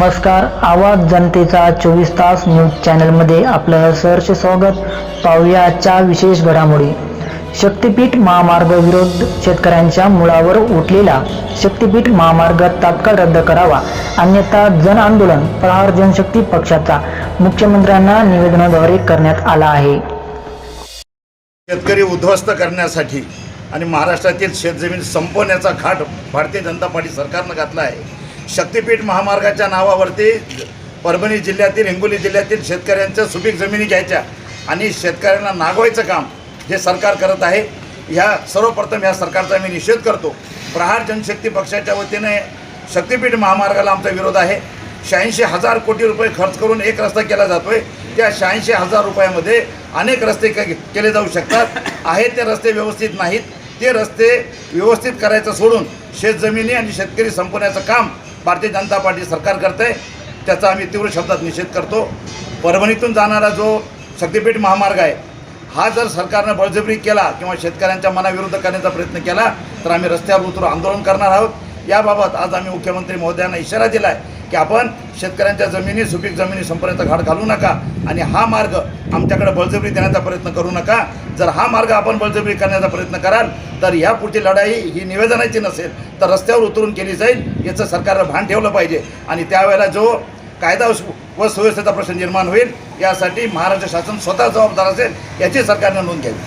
नमस्कार आवाज जनतेचा चोवीस तास न्यूज चॅनलमध्ये आपलं सहर्ष स्वागत. पाहूया आजच्या विशेष घडामोडी. शक्तीपीठ महामार्ग विरोध शेतकऱ्यांच्या मुळावर उठलेला शक्तीपीठ महामार्ग तात्काळ रद्द करावा अन्यथा जन आंदोलन प्रहार जनशक्ती पक्षाचा मुख्यमंत्र्यांना निवेदनाद्वारे करण्यात आला आहे. शेतकरी उद्ध्वस्त करण्यासाठी आणि महाराष्ट्रातील शेतजमीन संपवण्याचा घाट भारतीय जनता पार्टी सरकारनं घातला आहे. शक्तीपीठ महामार्गाच्या नावावरती परभणी जिल्ह्यातील हिंगोली जिल्ह्यातील शेतकऱ्यांच्या सुपीक जमिनी घ्यायच्या आणि शेतकऱ्यांना नागवायचं काम हे सरकार करत आहे. ह्या सर्वप्रथम ह्या सरकारचा मी निषेध करतो. प्रहार जनशक्ती पक्षाच्या वतीने शक्तीपीठ महामार्गाला आमचा विरोध आहे. शहाऐंशी हजार कोटी रुपये खर्च करून एक रस्ता केला जातोय. त्या शहाऐंशी हजार रुपयामध्ये अनेक रस्ते के- केले जाऊ शकतात. आहेत ते रस्ते व्यवस्थित नाहीत. ते रस्ते व्यवस्थित करायचं सोडून शेतजमिनी आणि शेतकरी संपवण्याचं काम भारतीय जनता पार्टी सरकार करते आहे त्याचा आम्ही तीव्र शब्दात निषेध करतो. परभणीतून जाणारा जो शक्तीपीठ महामार्ग आहे हा जर सरकारनं बळजबरी केला किंवा शेतकऱ्यांच्या मनाविरुद्ध करण्याचा प्रयत्न केला तर आम्ही रस्त्यावर उतरून आंदोलन करणार आहोत. याबाबत आज आम्ही मुख्यमंत्री महोदयांना इशारा दिला आहे की आपण शेतकऱ्यांच्या जमिनी सुपीक जमिनी संपर्यंत घाट घालू नका आणि हा मार्ग आमच्याकडे बळजबरी देण्याचा प्रयत्न करू नका. जर हा मार्ग आपण बळजबरी करण्याचा प्रयत्न कराल तर या पुढची लढाई ही निवेदनाची नसेल तर रस्त्यावर उतरून केली जाईल याचं सरकारनं भान ठेवलं पाहिजे. आणि त्यावेळेला जो कायदा व सुव्यवस्थेचा प्रश्न निर्माण होईल यासाठी महाराष्ट्र शासन स्वतः जबाबदार असेल याची सरकारनं नोंद घ्यावी.